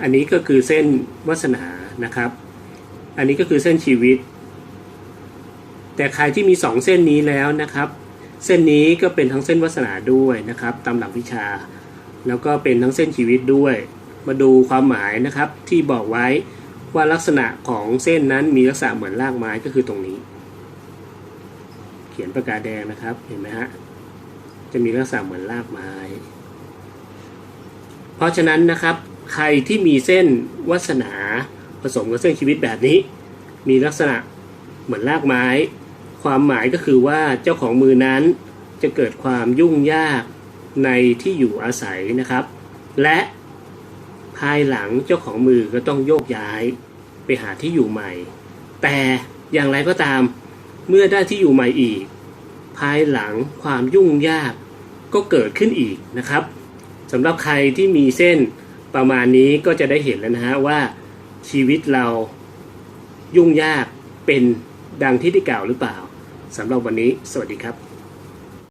อันนี้ก็คือเส้นวาสนานะครับ อันนี้ก็คือเส้นชีวิต แต่ใครที่มีสองเส้นนี้แล้วนะครับ เส้นนี้ก็เป็นทั้งเส้นวาสนาด้วยนะครับ ตามหลักวิชา แล้วก็เป็นทั้งเส้นชีวิตด้วย มาดูความหมายนะครับที่บอกไว้ว่าลักษณะของเส้นนั้นมีลักษณะเหมือนรากไม้ก็คือตรงนี้ เขียนประกาแดงนะครับเห็นไหมฮะจะมีลักษณะเหมือนรากไม้ เพราะฉะนั้นนะครับ ใครที่มีเส้นวาสนาผสมกับเส้นชีวิตแบบนี้ มีลักษณะเหมือนรากไม้ ความหมายก็คือว่าเจ้าของมือนั้นจะเกิดความยุ่งยากในที่อยู่อาศัยนะครับ และภายหลังเจ้าของมือก็ต้องโยกย้ายไปหาที่อยู่ใหม่ แต่อย่างไรก็ตามเมื่อได้ที่อยู่ใหม่อีก ภายหลังความยุ่งยากก็เกิดขึ้นอีกนะครับสำหรับใครที่มีเส้น ประมาณนี้ก็จะได้เห็นแล้วนะฮะว่าชีวิตเรายุ่งยากเป็นดังที่ได้กล่าวหรือเปล่าสำหรับวันนี้ สวัสดีครับ